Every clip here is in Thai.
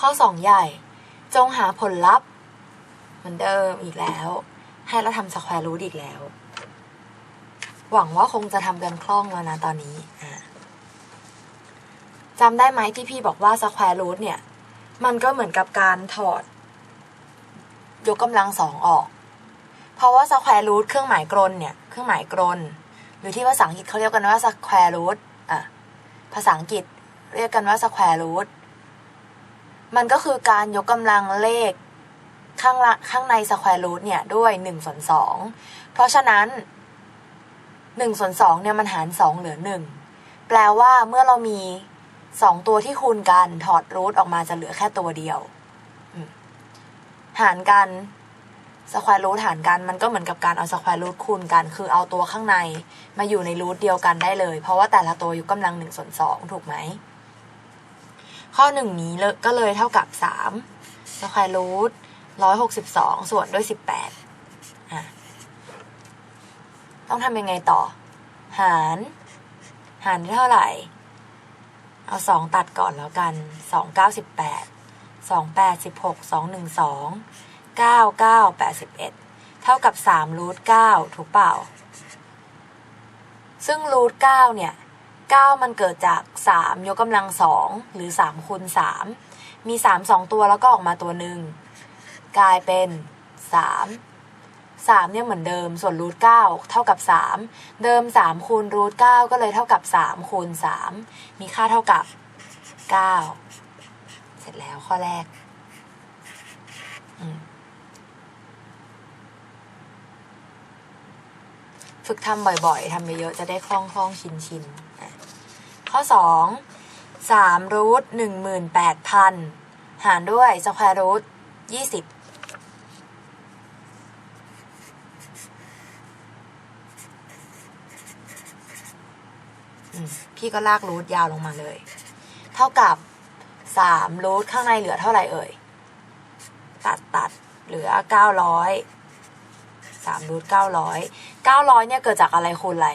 ข้อสองใหญ่ จงหาผลลัพธ์เหมือนเดิมอีกแล้ว ให้เราทำสแควร์รูทอีกแล้ว หวังว่าคงจะทำกันคล่องแล้วนะตอนนี้จำได้ไหมที่พี่บอกว่าสแควร์รูทเนี่ย มันก็เหมือนกับการถอด ยกกำลังสองออก เพราะว่าสแควร์รูทเครื่องหมายกลนเนี่ย เครื่องหมายกลนหรือที่ภาษาอังกฤษเขาเรียกกันว่าสแควร์รูทอะภาษาอังกฤษเรียกกันว่าสแควร์รูท มันก็คือการยกกำลังเลขข้างละข้างในสแควร์รูทเนี่ยด้วยหนึ่งส่วนสองเพราะฉะนั้นหนึ่งส่วนสองเนี่ยมันหารสองเหลือหนึ่งแปลว่าเมื่อเรามีสองตัวที่คูณกันถอดรูทออกมาจะเหลือแค่ตัวเดียว หารกันสแควร์รูทหารกันมันก็เหมือนกับการเอาสแควร์รูทคูณกัน คือเอาตัวข้างในมาอยู่ในรูทเดียวกันได้เลย เพราะว่าแต่ละตัวอยู่กำลังหนึ่งส่วนสองถูกไหม ข้อหนึ่งนี้เลยก็เลยเท่ากับสามสแควร์รูทร้อยหกสิบสองส่วนด้วยสิบแปดอะต้องทำยังไงต่อ หาร หารได้เท่าไหร่ เอาสองตัดก่อนแล้วกันสองเก้าสิบแปดสองแปดสิบหกสองหนึ่งสองเก้าเก้าแปดสิบเอ็ดเท่ากับสามรูทเก้าถูกเปล่า ซึ่งรูทเก้าเนี่ย เก้ามันเกิดจากสามยกกำลังสองหรือสามคูณสามมีสามสองตัวแล้วก็ออกมาตัวหนึ่งกลายเป็นสามสามเนี่ยเหมือนเดิมส่วนรูทเก้าเท่ากับสามเดิมสามคูณรูทเก้าก็เลยเท่ากับสามคูณสามมีค่าเท่ากับเก้าเสร็จแล้วข้อแรกฝึกทำบ่อยๆทำเยอะๆจะได้คล่องคล่องชินชินๆอะ ข้อสองสามรูทหนึ่งหมื่นแปดพันหารด้วยสแควร์รูทยี่สิบพี่ก็ลากรูทยาวลงมาเลย เท่ากับสามรูทข้างในเหลือเท่าไหร่เอ่ย ตัดตัดเหลือเก้าร้อยสามรูทเก้าร้อยเก้าร้อยเนี่ยเกิดจากอะไรคูณอะไร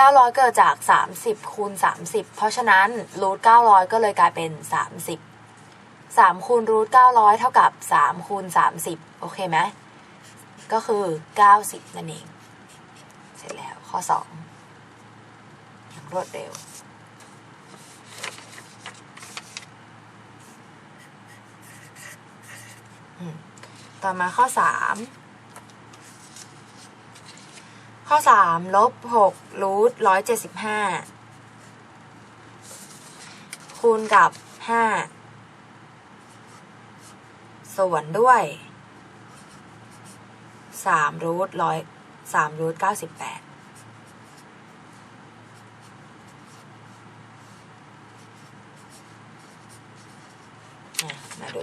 เก้าร้อยเกิดจากสามสิบคูณสามสิบเพราะฉะนั้นรูทเก้าร้อยก็เลยกลายเป็นสามสิบสามคูณรูทเก้าร้อยเท่ากับสามคูณสามสิบโอเคไหม ก็คือเก้าสิบนั่นเอง เสร็จแล้วข้อสองอย่างรวดเร็วต่อมาข้อสาม ข้อสามลบหกรูทร้อยเจ็ดสิบห้าคูณกับห้าส่วนด้วยสามรูทร้อยสามรูทเก้าสิบแปดมาดู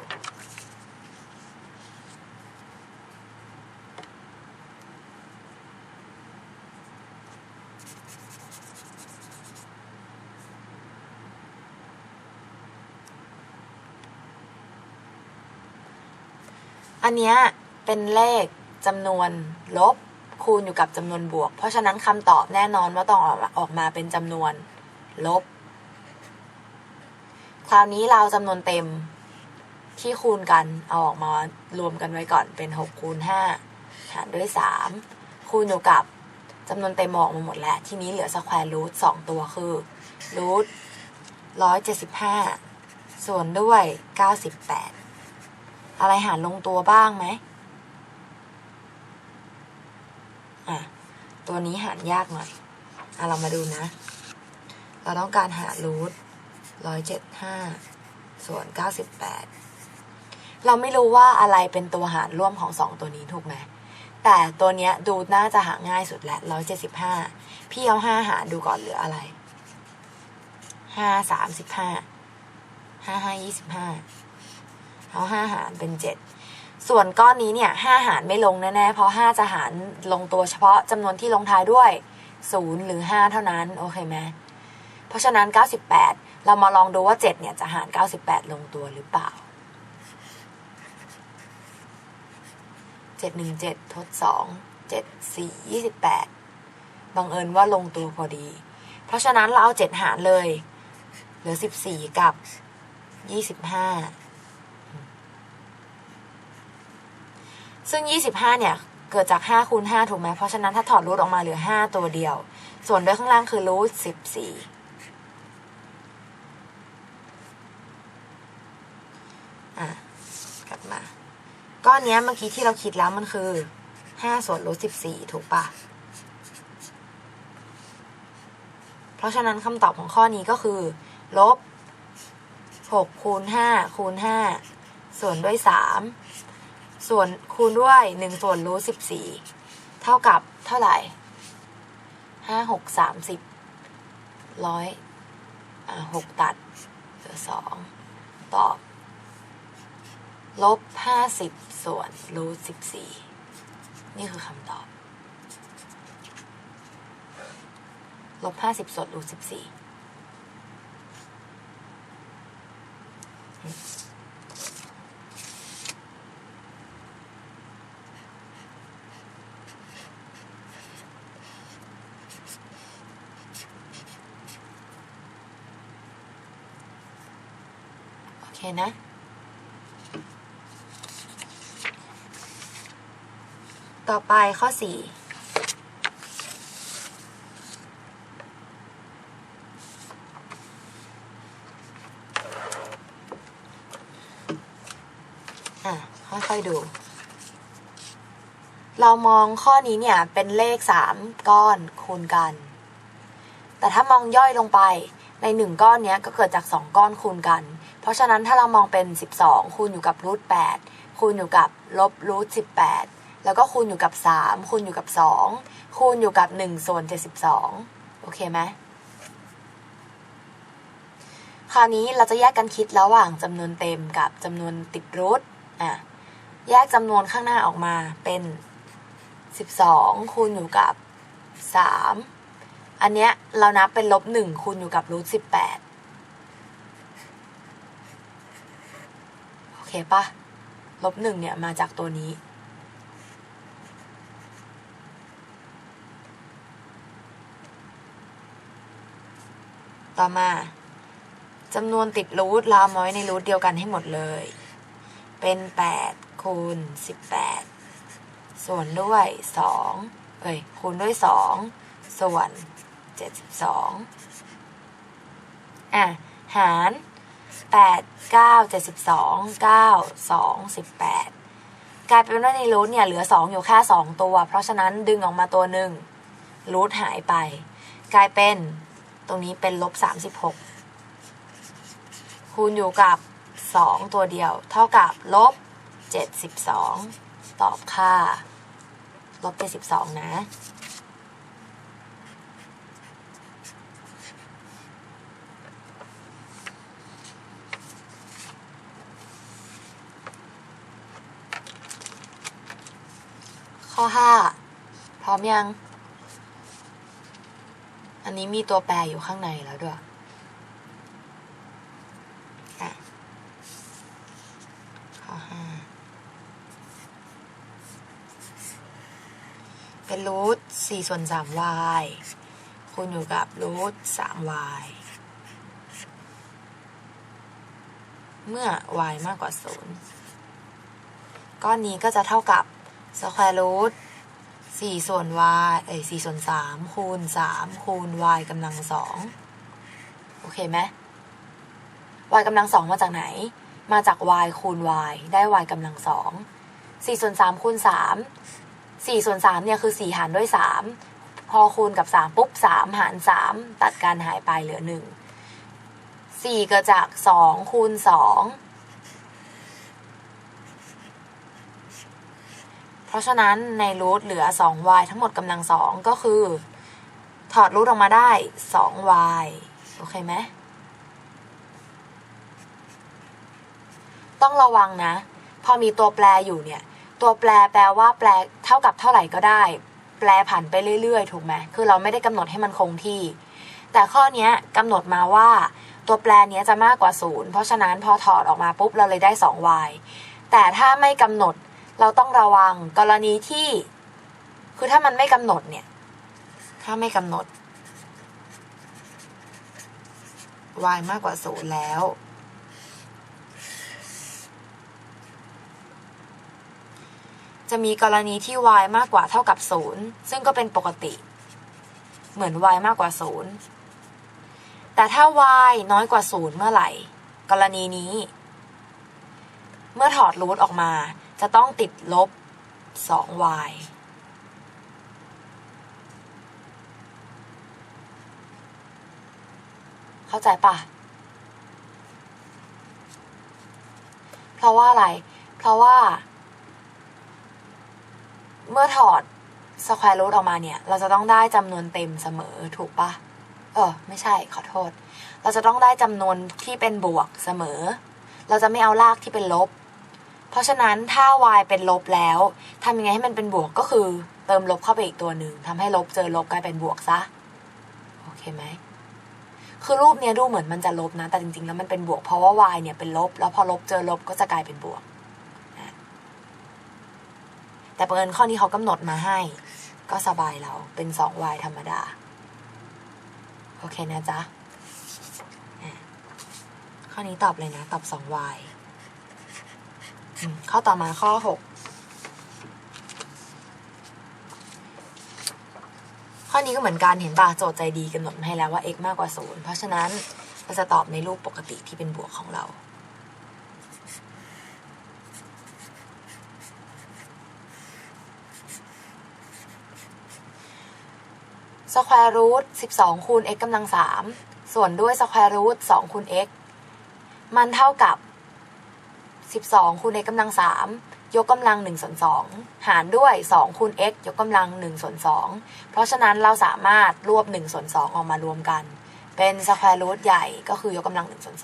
อันเนี้ยเป็นเลขจำนวนลบคูณอยู่กับจำนวนบวก เพราะฉะนั้นคำตอบแน่นอนว่าต้องออกมาออกมาเป็นจำนวนลบ คราวนี้เราจำนวนเต็มที่คูณกันเอาออกมารวมกันไว้ก่อนเป็นหกคูณห้าหารด้วยสามคูณอยู่กับจำนวนเต็มออกมาหมดแล้ว ทีนี้เหลือสแควร์รูทสองตัวคือรูทร้อยเจ็ดสิบห้าส่วนด้วยเก้าสิบแปด อะไรหารลงตัวบ้างไหมอะตัวนี้หารยากหน่อยอะเรามาดูนะ เราต้องการหารรูทร้อยเจ็ดห้าส่วนเก้าสิบแปดเราไม่รู้ว่าอะไรเป็นตัวหารร่วมของสองตัวนี้ถูกไหมแต่ตัวเนี้ยดูน่าจะหาง่ายสุดแหละร้อยเจ็ดสิบห้าพี่เอาห้าหารดูก่อนเหลืออะไรห้าสามสิบห้าห้าห้ายี่สิบห้า เอาห้าหารเป็นเจ็ดส่วนก้อนนี้เนี่ยห้าหารไม่ลงแน่ๆเพราะห้าจะหารลงตัวเฉพาะจำนวนที่ลงท้ายด้วยศูนย์หรือห้าเท่านั้นโอเคไหมเพราะฉะนั้นเก้าสิบแปดเรามาลองดูว่าเจ็ดเนี่ยจะหารเก้าสิบแปดลงตัวหรือเปล่าเจ็ดหนึ่งเจ็ดทดสองเจ็ดสี่ยี่สิบแปดบังเอิญว่าลงตัวพอดี เพราะฉะนั้นเราเอาเจ็ดหารเลย เหลือสิบสี่กับยี่สิบห้า ซึ่งยี่สิบห้าเนี่ย เกิดจากห้าคูณห้าถูกไหม เพราะฉะนั้นถ้าถอดรูทออกมาเหลือห้าตัวเดียว ส่วนด้วยข้างล่างคือรูทสิบสี่อะ กลับมา ก้อนเนี้ยเมื่อกี้ที่เราคิดแล้วมันคือห้าส่วนรูทสิบสี่ถูกปะเพราะฉะนั้นคำตอบของข้อนี้ก็คือ ลบหกคูณห้าคูณห้าส่วนด้วยสาม ส่วนคูณด้วยหนึ่งส่วนรูทสิบสี่เท่ากับเท่าไหร่ห้าหกสามสิบร้อยหกตัดเหลือสองตอบ ลบห้าสิบส่วนรูทสิบสี่นี่คือคำตอบ ลบห้าสิบส่วนรูทสิบสี่ ต่อไปข้อสี่อะค่อยๆดู เรามองข้อนี้เนี่ยเป็นเลขสามก้อนคูณกัน แต่ถ้ามองย่อยลงไปในหนึ่งก้อนเนี้ยก็เกิดจากสองก้อนคูณกัน เพราะฉะนั้นถ้าเรามองเป็นสิบสองคูณอยู่กับรูทแปดคูณอยู่กับลบรูทสิบแปด แล้วก็คูณอยู่กับสามคูณอยู่กับสองคูณอยู่กับหนึ่งส่วนเจ็ดสิบสองโอเคไหมคราวนี้เราจะแยกกันคิดระหว่างจำนวนเต็มกับจำนวนติดรูทอะแยกจำนวนข้างหน้าออกมาเป็น 12 คูณอยู่กับ 3 อันเนี้ยเรานับเป็นลบ 1 คูณอยู่กับรูท18 โอเคปะลบ 1 เนี่ยมาจากตัวนี้ ต่อมาจำนวนติดรูทเราเอามาไว้ในรูทเดียวกันให้หมดเลย เป็นแปดคูณสิบแปดส่วนด้วยสองเอ้ยคูณด้วยสองส่วนเจ็ดสิบสองอะ หารแปดเก้าเจ็ดสิบสองเก้าสองสิบแปดกลายเป็นว่าในรูทเนี่ยเหลือสองอยู่แค่สองตัว เพราะฉะนั้นดึงออกมาตัวหนึ่งรูทหายไป กลายเป็น ตรงนี้เป็นลบสามสิบหกคูณอยู่กับ2ตัวเดียว เท่ากับลบ72ตอบค่าลบ72นะข้อ 5 พร้อมยัง อันนี้มีตัวแปรอยู่ข้างในแล้วด้วยอะข้อห้าเป็นรูทสี่ส่วนสาม y คูณอยู่กับรูทสาม y เมื่อ y มากกว่าศูนย์ก้อนนี้ก็จะเท่ากับ square root สี่ส่วน y เอ้ยสี่ส่วนสามคูณสามคูณ y กำลังสองโอเคไหม y กำลังสองมาจากไหน มาจาก y คูณ y ได้ y กำลังสองสี่ส่วนสามคูณสามสี่ส่วนสามเนี่ยคือสี่หารด้วยสามพอคูณกับสามปุ๊บสามหารสามตัดการหายไปเหลือหนึ่งสี่เกิดจากสองคูณสองเพ ราะฉะนั้นในรูทเหลือ 2y ทั้งหมดกำลังสองก็คือ ถอดรูทออกมาได้ 2y โอเคไหม ต้องระวังนะ พอมีตัวแปรอยู่เนี่ย ตัวแปรแปลว่าแปลเท่ากับเท่าไหร่ก็ได้ แปลผันไปเรื่อยๆ ถูกไหม คือเราไม่ได้กำหนดให้มันคงที่ แต่ข้อนี้กำหนดมาว่าตัวแปรนี้จะมากกว่าศูนย์เพราะฉะนั้นพอถอดออกมาปุ๊บเราเลยได้ 2y แต่ถ้าไม่กำหนด เราต้องระวังกรณีที่คือถ้ามันไม่กำหนดเนี่ย ถ้าไม่กำหนด y มากกว่าศูนย์แล้ว จะมีกรณีที่ y มากกว่าเท่ากับศูนย์ซึ่งก็เป็นปกติ เหมือน y มากกว่าศูนย์แต่ถ้า y น้อยกว่าศูนย์เมื่อไหร่ กรณีนี้ เมื่อถอดรูทออกมา จะต้องติดลบ 2y เข้าใจปะเพราะว่าอะไร เพราะว่า เมื่อถอดสแควร์รูทออกมาเนี่ย เราจะต้องได้จำนวนเต็มเสมอถูกปะเออ ไม่ใช่ขอโทษ เราจะต้องได้จำนวนที่เป็นบวกเสมอ เราจะไม่เอารากที่เป็นลบ เพราะฉะนั้นถ้า y เป็นลบแล้วทำยังไงให้มันเป็นบวกก็คือ เติมลบเข้าไปอีกตัวหนึ่งทำให้ลบเจอลบกลายเป็นบวกซะโอเคไหมคือรูปเนี้ยดูเหมือนมันจะลบนะ แต่จริงๆแล้วมันเป็นบวกเพราะว่า y เนี่ยเป็นลบ แล้วพอลบเจอลบก็จะกลายเป็นบวกนะแต่เปิญข้อนี้เขากำหนดมาให้ ก็สบายเราเป็น 2y ธรรมดา โอเคนะจ๊ะข้อนี้ตอบเลยนะ ตอบ 2y อืม ข้อต่อมาข้อ6ข้อนี้ก็เหมือนกันเห็นป่ะโจทย์ใจดีกำหนดให้แล้วว่า x มากกว่า 0 เพราะฉะนั้นเราจะตอบในรูปปกติที่เป็นบวกของเรา สแควร์รูท12คูณ x กำลัง3ส่วนด้วยสแควร์รูท2คูณ x มันเท่ากับ 12คูณ x กำลัง 3 ยกกำลัง1ส่วน2หารด้วย 2คูณ x ยกกำลัง1ส่วน2เพราะฉะนั้นเราสามารถรวบ1ส่วน2ออกมารวมกัน เป็นสแควร์รูทใหญ่ก็คือยกกำลัง1ส่วน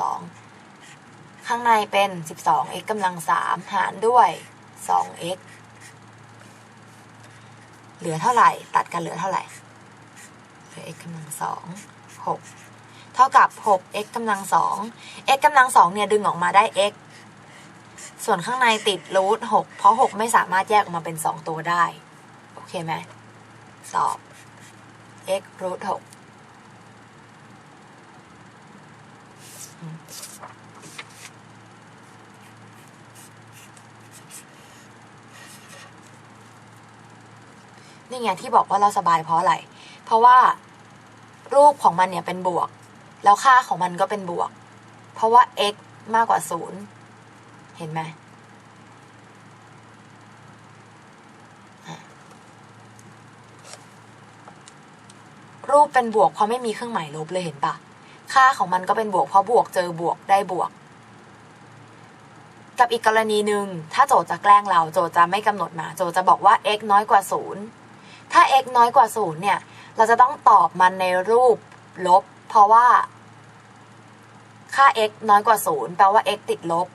2ข้างในเป็น 12x กำลัง 3 หารด้วย 2x เหลือเท่าไหร่ ตัดกันเหลือเท่าไหร่ เหลือ x กำลังสองหกเท่ากับหก x กำลังสอง x กำลังสองเนี่ยดึงออกมาได้ x ส่วนข้างในติดรูทหกเพราะหกไม่สามารถแยกออกมาเป็นสองตัวได้ โอเคไหมตอบ x รูทหกนี่ไงที่บอกว่าเราสบายเพราะอะไร เพราะว่ารูปของมันเนี่ยเป็นบวก แล้วค่าของมันก็เป็นบวก เพราะว่า x มากกว่าศูนย์ เห็นไหมรูปเป็นบวกเพราะไม่มีเครื่องหมายลบเลยเห็นปะค่าของมันก็เป็นบวกเพราะบวกเจอบวกได้บวก กับอีกกรณีหนึ่งถ้าโจทย์จะแกล้งเราโจทย์จะไม่กำหนดมา โจทย์จะบอกว่า x น้อยกว่าศูนย์ถ้า x น้อยกว่าศูนย์เนี่ย เราจะต้องตอบมันในรูปลบ เพราะว่า ค่า x น้อยกว่าศูนย์แปลว่า x ติดลบ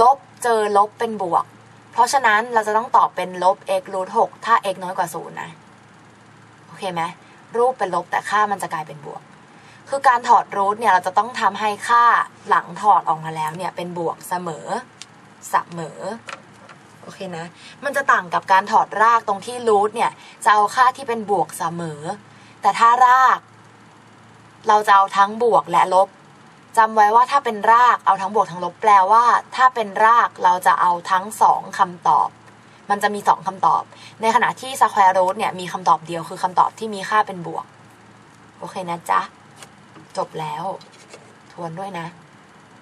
ลบเจอลบเป็นบวก เพราะฉะนั้นเราจะต้องตอบเป็นลบ x รูทหกถ้า x น้อยกว่าศูนย์นะ โอเคไหมรูปเป็นลบแต่ค่ามันจะกลายเป็นบวก คือการถอดรูทเนี่ยเราจะต้องทำให้ค่าหลังถอดออกมาแล้วเนี่ยเป็นบวกเสมอเสมอโอเคนะ มันจะต่างกับการถอดรากตรงที่รูทเนี่ยจะเอาค่าที่เป็นบวกเสมอ แต่ถ้าราก เราจะเอาทั้งบวกและลบ จำไว้ว่าถ้าเป็นรากเอาทั้งบวกทั้งลบแปลว่า ถ้าเป็นรากเราจะเอาทั้งสองคำตอบ มันจะมีสองคำตอบ ในขณะที่สแควร์รูทเนี่ยมีคำตอบเดียวคือคำตอบที่มีค่าเป็นบวก โอเคนะจ๊ะ จบแล้ว ทวนด้วยนะ